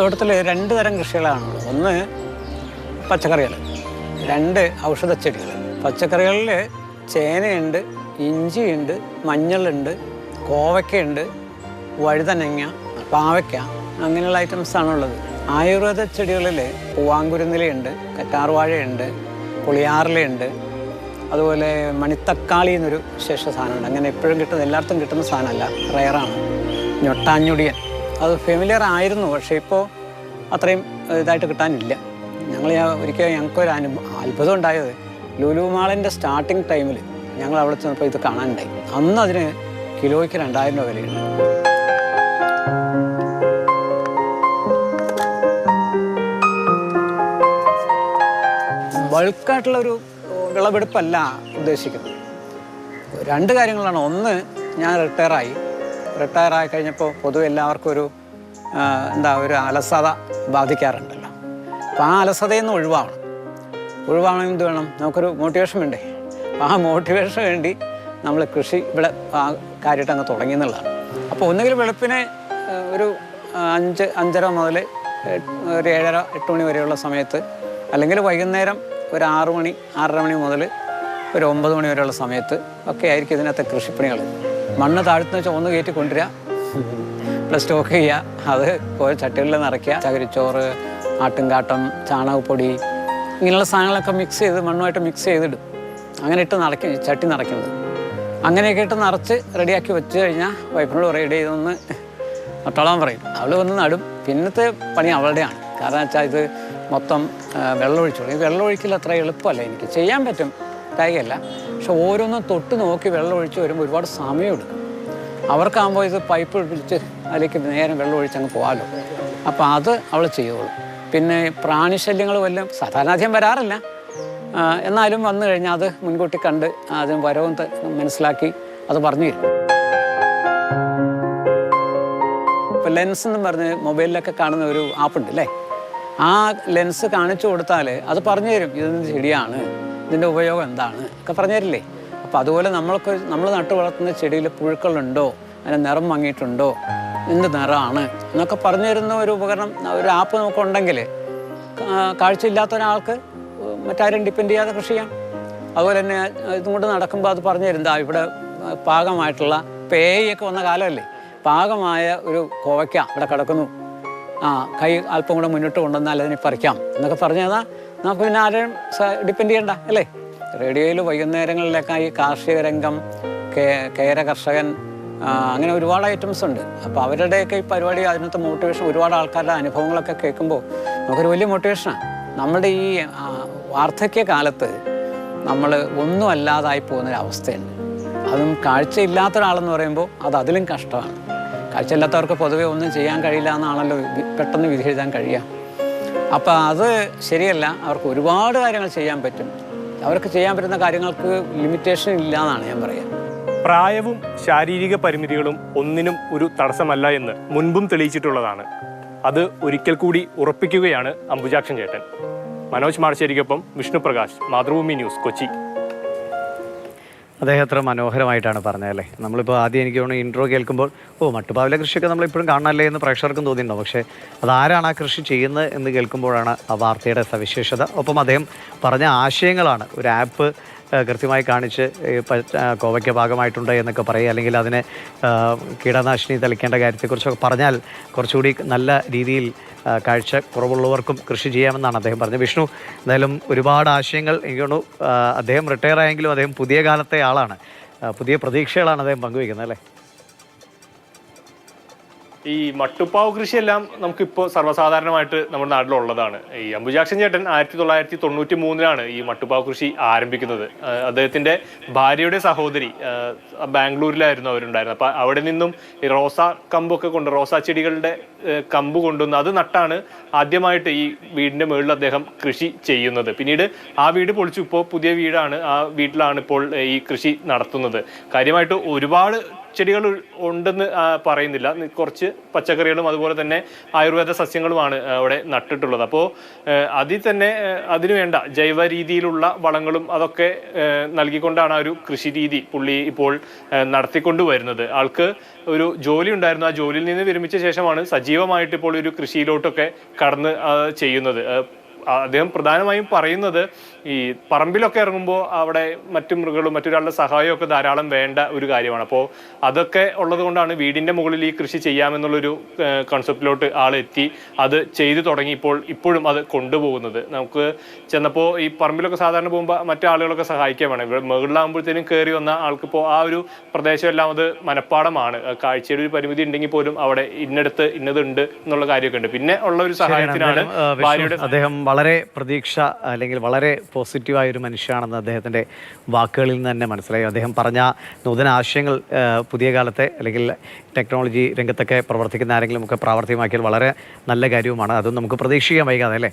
തോട്ടത്തിൽ രണ്ട് തരം കൃഷികളാണുള്ളത് ഒന്ന് പച്ചക്കറികൾ രണ്ട് ഔഷധച്ചെടികൾ പച്ചക്കറികളിൽ ചേനയുണ്ട് ഇഞ്ചിയുണ്ട് മഞ്ഞളുണ്ട് കോവയ്ക്കയുണ്ട് വഴുതനങ്ങ പാവയ്ക്ക അങ്ങനെയുള്ള ഐറ്റംസ് ആണുള്ളത് ആയുർവേദ ചെടികളിൽ പൂവാങ്കുരുന്നിലയുണ്ട് കറ്റാർവാഴയുണ്ട് പുളിയാറിലയുണ്ട് അതുപോലെ മണിത്തക്കാളി എന്നൊരു വിശേഷ സാധനമുണ്ട്. അങ്ങനെ എപ്പോഴും കിട്ടുന്ന എല്ലായിടത്തും കിട്ടുന്ന സാധനമല്ല റയറാണ് ഞൊട്ടാഞ്ഞുടിയൻ. അത് ഫെമിലിയർ ആയിരുന്നു പക്ഷേ ഇപ്പോൾ അത്രയും ഇതായിട്ട് കിട്ടാനില്ല. ഞങ്ങൾ ഒരിക്കൽ ഞങ്ങൾക്കൊരു അനുഭവം അത്ഭുതം ഉണ്ടായത് ലുലു മാളിന്റെ സ്റ്റാർട്ടിങ് ടൈമിൽ ഞങ്ങൾ അവിടെ ചെന്നപ്പോൾ ഇത് കാണാനുണ്ടായി. അന്ന് അതിന് കിലോയ്ക്ക് രണ്ടായിരം രൂപ വിലയുണ്ട്. ബൾക്കായിട്ടുള്ള ഒരു വിളവെടുപ്പല്ല ഉദ്ദേശിക്കുന്നത്. രണ്ട് കാര്യങ്ങളാണ്. ഒന്ന് ഞാൻ റിട്ടയറായി റിട്ടയർ ആയി കഴിഞ്ഞപ്പോൾ പൊതുവെ എല്ലാവർക്കും ഒരു എന്താ ഒരു അലസത ബാധിക്കാറുണ്ടല്ലോ. അപ്പോൾ ആ അലസതയിൽ നിന്ന് ഒഴിവാവണം ഒഴിവാവണമെങ്കിൽ എന്ത് വേണം? നമുക്കൊരു മോട്ടിവേഷൻ വേണ്ടേ? ആ മോട്ടിവേഷൻ വേണ്ടി നമ്മൾ കൃഷി ഇവിടെ ആ കാര്യമായിട്ട് അങ്ങ് തുടങ്ങി എന്നുള്ളതാണ്. അപ്പോൾ ഒന്നുകിൽ വെളുപ്പിനെ ഒരു അഞ്ച് അഞ്ചര മുതൽ ഒരു ഏഴര എട്ട് മണി വരെയുള്ള സമയത്ത് അല്ലെങ്കിൽ വൈകുന്നേരം ഒരു ആറ് മണി ആറര മണി മുതൽ ഒരു ഒമ്പത് മണി വരെയുള്ള സമയത്ത് ഒക്കെ ആയിരിക്കും ഇതിനകത്തെ കൃഷിപ്പണികൾ. മണ്ണ് താഴ്ത്തുന്ന ഒന്ന് കയറ്റി കൊണ്ടുവരിക. പ്ലസ് സ്റ്റോക്ക് ചെയ്യുക. അത് കോഴി ചട്ടികളിൽ നിറയ്ക്കുക. ചകിരിച്ചോറ് ആട്ടുംകാട്ടം ചാണകപ്പൊടി ഇങ്ങനെയുള്ള സാധനങ്ങളൊക്കെ മിക്സ് ചെയ്ത് മണ്ണുമായിട്ട് മിക്സ് ചെയ്തിടും. അങ്ങനെ ഇട്ട് നിറയ്ക്കും ചട്ടി നിറയ്ക്കുന്നത്. അങ്ങനെയൊക്കെ ഇട്ട് നിറച്ച് റെഡിയാക്കി വെച്ച് കഴിഞ്ഞാൽ വൈഫിനോട് റെഡി ഇതൊന്ന് നട്ടോളാൻ പറയും. അവൾ വന്ന് നടും. പിന്നത്തെ പണി അവളുടെയാണ്. കാരണം വെച്ചാൽ ഇത് മൊത്തം വെള്ളം വെള്ളമൊഴിച്ചോളും ഈ വെള്ളമൊഴിക്കൽ അത്ര എളുപ്പമല്ല. എനിക്ക് ചെയ്യാൻ പറ്റും. കാര്യമല്ല പക്ഷെ ഓരോന്നും തൊട്ട് നോക്കി വെള്ളം ഒഴിച്ച് വരുമ്പോൾ ഒരുപാട് സമയമെടുക്കും അവർക്കാകുമ്പോൾ ഇത് പൈപ്പ് പിടിച്ച് അതിലേക്ക് നേരം വെള്ളം ഒഴിച്ച് അങ്ങ് പോകാമല്ലോ. അപ്പോൾ അത് അവൾ ചെയ്യുള്ളൂ. പിന്നെ പ്രാണിശല്യങ്ങൾ വല്ലതും സാധാരണ അധികം വരാറില്ല. എന്നാലും വന്നു കഴിഞ്ഞാൽ അത് മുൻകൂട്ടി കണ്ട് അതിന് വരവും മനസ്സിലാക്കി അത് പറഞ്ഞു തരും. ഇപ്പോൾ ലെൻസ് എന്ന് പറഞ്ഞ് മൊബൈലിലൊക്കെ കാണുന്ന ഒരു ആപ്പ് ഉണ്ട് അല്ലേ? ആ ലെൻസ് കാണിച്ചു കൊടുത്താൽ അത് പറഞ്ഞു തരും. ഇതൊന്നും ചെടിയാണ്? ഇതിന്റെ ഉപയോഗം എന്താണ്? ഒക്കെ പറഞ്ഞു തരില്ലേ അപ്പോൾ അതുപോലെ നമ്മൾക്ക് നമ്മൾ നട്ടു വളർത്തുന്ന ചെടിയിൽ പുഴുക്കളുണ്ടോ? അതിന് നിറം വാങ്ങിയിട്ടുണ്ടോ എന്ത് നിറമാണ് എന്നൊക്കെ പറഞ്ഞു തരുന്ന ഒരു ഉപകരണം ഒരു ആപ്പ് നമുക്കുണ്ടെങ്കിൽ ഉണ്ടെങ്കിൽ കാഴ്ചയില്ലാത്ത ഒരാൾക്ക് മറ്റാരും ഡിപ്പെൻഡ് ചെയ്യാതെ കൃഷി ചെയ്യാം. അതുപോലെ തന്നെ ഇതും കൊണ്ട് നടക്കുമ്പോൾ അത് പറഞ്ഞു തരുന്നതാ ഇവിടെ പാകമായിട്ടുള്ള പേയൊക്കെ വന്ന കാലമല്ലേ? പാകമായ ഒരു കോവയ്ക്ക ഇവിടെ കിടക്കുന്നു. ആ കൈ അല്പം കൂടെ മുന്നോട്ട് കൊണ്ടുവന്നാൽ അതിനെ പറിക്കാം. എന്നൊക്കെ പറഞ്ഞു തന്നാൽ നമുക്ക് പിന്നെ ആരെയും ഡിപ്പെൻഡ് ചെയ്യണ്ട അല്ലേ? റേഡിയോയിൽ വൈകുന്നേരങ്ങളിലൊക്കെ ഈ കാർഷിക രംഗം കേര കർഷകൻ അങ്ങനെ ഒരുപാട് ഐറ്റംസ് ഉണ്ട്. അപ്പോൾ അവരുടെയൊക്കെ ഈ പരിപാടി അതിനകത്ത് മോട്ടിവേഷൻ ഒരുപാട് ആൾക്കാരുടെ അനുഭവങ്ങളൊക്കെ കേൾക്കുമ്പോൾ നമുക്കൊരു വലിയ മോട്ടിവേഷനാണ് നമ്മുടെ ഈ വാർദ്ധക്യ കാലത്ത് നമ്മൾ ഒന്നും അല്ലാതായി പോകുന്നൊരവസ്ഥയുണ്ട് അതും കാഴ്ചയില്ലാത്ത ഒരാളെന്ന് പറയുമ്പോൾ അത് അതിലും കഷ്ടമാണ്. കാഴ്ചയില്ലാത്തവർക്ക് പൊതുവെ ഒന്നും ചെയ്യാൻ കഴിയില്ല എന്നാണല്ലോ പെട്ടെന്ന് വിധി എഴുതാൻ കഴിയുക. അപ്പോൾ അത് ശരിയല്ല. അവർക്ക് ഒരുപാട് കാര്യങ്ങൾ ചെയ്യാൻ പറ്റും. അവർക്ക് ചെയ്യാൻ പറ്റുന്ന കാര്യങ്ങൾക്ക് ലിമിറ്റേഷൻ ഇല്ല എന്നാണ് ഞാൻ പറയുക പ്രായവും ശാരീരിക പരിമിതികളും ഒന്നിനും ഒരു തടസ്സമല്ല എന്ന് മുൻപും തെളിയിച്ചിട്ടുള്ളതാണ്. അത് ഒരിക്കൽ കൂടി ഉറപ്പിക്കുകയാണ് അംബുജാക്ഷൻ ചേട്ടൻ. മനോജ് മാർശ്ശേരിക്കൊപ്പം വിഷ്ണുപ്രകാശ് മാതൃഭൂമി ന്യൂസ് കൊച്ചി. അദ്ദേഹം എത്ര മനോഹരമായിട്ടാണ് പറഞ്ഞതല്ലേ നമ്മളിപ്പോൾ ആദ്യം എനിക്ക് തോന്നുന്നു ഇൻട്രോ കേൾക്കുമ്പോൾ ഓ മട്ടുപാവിലെ കൃഷിയൊക്കെ നമ്മളിപ്പോഴും കാണാനല്ലേ എന്ന് പ്രേക്ഷകർക്കും തോന്നിയിട്ടുണ്ടാവും. പക്ഷേ അതാരാണ് ആ കൃഷി ചെയ്യുന്നത് എന്ന് കേൾക്കുമ്പോഴാണ് ആ വാർത്തയുടെ സവിശേഷത. ഒപ്പം അദ്ദേഹം പറഞ്ഞ ആശയങ്ങളാണ്. ഒരു ആപ്പ് കൃത്യമായി കാണിച്ച് കോവയ്ക്ക് ഭാഗമായിട്ടുണ്ട് എന്നൊക്കെ പറയുക. അല്ലെങ്കിൽ അതിനെ കീടനാശിനി തളിക്കേണ്ട കാര്യത്തെക്കുറിച്ചൊക്കെ പറഞ്ഞാൽ കുറച്ചുകൂടി നല്ല രീതിയിൽ കാഴ്ച കുറവുള്ളവർക്കും കൃഷി ചെയ്യാമെന്നാണ് അദ്ദേഹം പറഞ്ഞത്. വിഷ്ണു എന്തായാലും ഒരുപാട് ആശയങ്ങൾ എനിക്ക് അദ്ദേഹം റിട്ടയർ ആയെങ്കിലും അദ്ദേഹം പുതിയ കാലത്തെ ആളാണ്. പുതിയ പ്രതീക്ഷകളാണ് അദ്ദേഹം പങ്കുവയ്ക്കുന്നത് അല്ലേ? ഈ മട്ടുപ്പാവ് കൃഷിയെല്ലാം നമുക്കിപ്പോൾ സർവസാധാരണമായിട്ട് നമ്മുടെ നാട്ടിലുള്ളതാണ്. ഈ അംബുജാക്ഷൻ ചേട്ടൻ ആയിരത്തി തൊള്ളായിരത്തി തൊണ്ണൂറ്റി മൂന്നിലാണ് ഈ മട്ടുപ്പാവ് കൃഷി ആരംഭിക്കുന്നത്. അദ്ദേഹത്തിന്റെ ഭാര്യയുടെ സഹോദരി ബാംഗ്ലൂരിലായിരുന്നു അവരുണ്ടായിരുന്നത്. അപ്പോൾ അവിടെ നിന്നും ഈ റോസാ കമ്പൊക്കെ കൊണ്ട് റോസാ ചെടികളുടെ കമ്പ് കൊണ്ടുവന്ന് അത് നട്ടാണ് ആദ്യമായിട്ട് ഈ വീടിന്റെ മുകളിൽ അദ്ദേഹം കൃഷി ചെയ്യുന്നത്. പിന്നീട് ആ വീട് പൊളിച്ചു. ഇപ്പോൾ പുതിയ വീടാണ് ആ വീട്ടിലാണ് ഇപ്പോൾ ഈ കൃഷി നടത്തുന്നത്. കാര്യമായിട്ട് ഒരുപാട് ചെടികൾ ഉണ്ടെന്ന് പറയുന്നില്ല. കുറച്ച് പച്ചക്കറികളും അതുപോലെ തന്നെ ആയുർവേദ സസ്യങ്ങളുമാണ് അവിടെ നട്ടിട്ടുള്ളത്. അപ്പോൾ അതിൽ തന്നെ അതിനുവേണ്ട അതിനു വേണ്ട ജൈവ രീതിയിലുള്ള വളങ്ങളും അതൊക്കെ നൽകിക്കൊണ്ടാണ് ആ ഒരു കൃഷി രീതി പുള്ളി ഇപ്പോൾ നടത്തിക്കൊണ്ടു വരുന്നത് ആൾക്ക് ഒരു ജോലി ഉണ്ടായിരുന്നു. ആ ജോലിയിൽ നിന്ന് വിരമിച്ച ശേഷമാണ് സജീവമായിട്ട് ഇപ്പോൾ ഒരു കൃഷിയിലോട്ടൊക്കെ കടന്ന് ചെയ്യുന്നത്. അദ്ദേഹം പ്രധാനമായും പറയുന്നത് ഈ പറമ്പിലൊക്കെ ഇറങ്ങുമ്പോൾ അവിടെ മറ്റു മൃഗങ്ങളും മറ്റൊരാളുടെ സഹായവും ഒക്കെ ധാരാളം വേണ്ട ഒരു കാര്യമാണ്. അപ്പോൾ അതൊക്കെ ഉള്ളത് കൊണ്ടാണ് വീടിന്റെ മുകളിൽ ഈ കൃഷി ചെയ്യാമെന്നുള്ളൊരു കൺസെപ്റ്റിലോട്ട് ആൾ എത്തി അത് ചെയ്തു തുടങ്ങി ഇപ്പോൾ ഇപ്പോഴും അത് കൊണ്ടുപോകുന്നത്. നമുക്ക് ചെന്നപ്പോൾ ഈ പറമ്പിലൊക്കെ സാധാരണ പോകുമ്പോൾ മറ്റാളുകളൊക്കെ സഹായിക്കാൻ വേണം. ഇവിടെ മുകളിലാകുമ്പോഴത്തേനും കയറി വന്ന ആൾക്കിപ്പോൾ ആ ഒരു പ്രദേശമെല്ലാം അത് മനപ്പാടമാണ്. കാഴ്ചയുടെ ഒരു പരിമിതി ഉണ്ടെങ്കിൽ പോലും അവിടെ ഇന്നടത്ത് ഇന്നതുണ്ട് എന്നുള്ള കാര്യമൊക്കെ ഉണ്ട്. പിന്നെ ഉള്ള ഒരു സഹായത്തിനാണ് ഭാര്യയുടെ അദ്ദേഹം വളരെ പ്രതീക്ഷ അല്ലെങ്കിൽ വളരെ പോസിറ്റീവായ ഒരു മനുഷ്യനാണെന്ന് അദ്ദേഹത്തിന്റെ വാക്കുകളിൽ നിന്ന് തന്നെ മനസ്സിലായി. അദ്ദേഹം പറഞ്ഞ നൂതന ആശയങ്ങൾ പുതിയ കാലത്തെ അല്ലെങ്കിൽ ടെക്നോളജി രംഗത്തൊക്കെ പ്രവർത്തിക്കുന്ന ആരെങ്കിലും ഒക്കെ പ്രാവർത്തികമാക്കിയാൽ വളരെ നല്ല കാര്യവുമാണ്. അതും നമുക്ക് പ്രതീക്ഷിക്കാൻ വൈകാതെ അല്ലേ?